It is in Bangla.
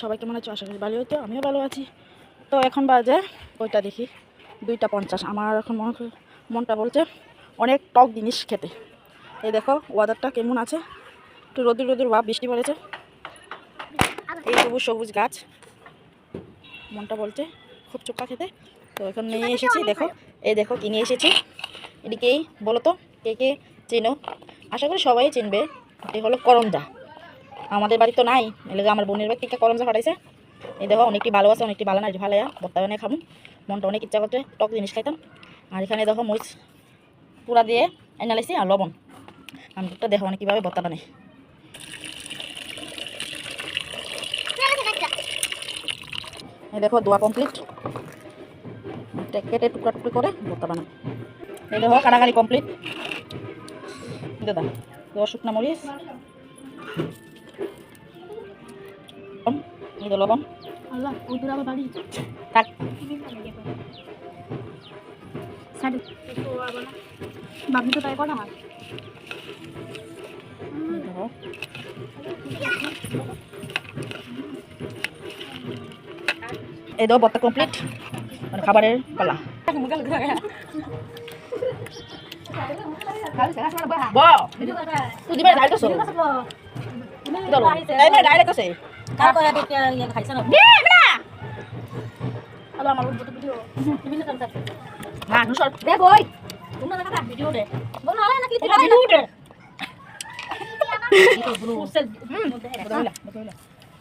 সবাই কেমন আছো? আশা করি ভালো হতো আমিও ভালো আছি। তো এখন বাজে ওইটা দেখি দুইটা পঞ্চাশ। আমার এখন মনে মনটা বলছে অনেক টক জিনিস খেতে। এই দেখো ওয়াদারটা কেমন আছে? একটু রোদুর রোদুর ভাব বৃষ্টি পড়েছে। এই সবুজ সবুজ গাছ। মনটা বলছে খুব চোখা খেতে। তো এখন নিয়ে এসেছি দেখো এই দেখো কিনে এসেছি। এদিকেই বলো তো? কে কে চেনো? আশা করি সবাই চিনবে এটি হলো করমজা। আমাদের বাড়ি তো নাই। এলাকা আমার বোনের বাড়ি থেকে করমজা ফাটাইছে, এই দেখো, অনেকটি ভালো আছে, অনেকটি ভালো না ভালো বর্তা বানিয়ে খাব মনটা অনেক ইচ্ছা করছে, টক জিনিস খাইতাম। আর এখানে দেখো মরিচ পুরা দিয়ে এনে লাইছি আর লবণ। আমি তো দেখো অনেক কীভাবে বর্তা বানাই। এই দেখো, দোয়া কমপ্লিট কেটে টুকরা টুকরি করে ভর্তা বানাই। এই দেখো কাটাকাটি কমপ্লিট দাদা শুকনা মরিচ। এই তো লবণ আল্লাহ ওই আবার বাড়ি। থাক। বাবু তো তাই করা এই দেখো ভর্তা কমপ্লিট মানে খাবারের পালা। বাহ তুই ডাইরেক্ট সর চলো এই নে ডাইরেক্ট আছে তারপর ইয়ে খাইছে না না আমার বুঝতে বুঝিও তুমি না কাজ দে বই তোমরা দেখা ভিডিও দে বল আলে না কি ভিডিও দে হুম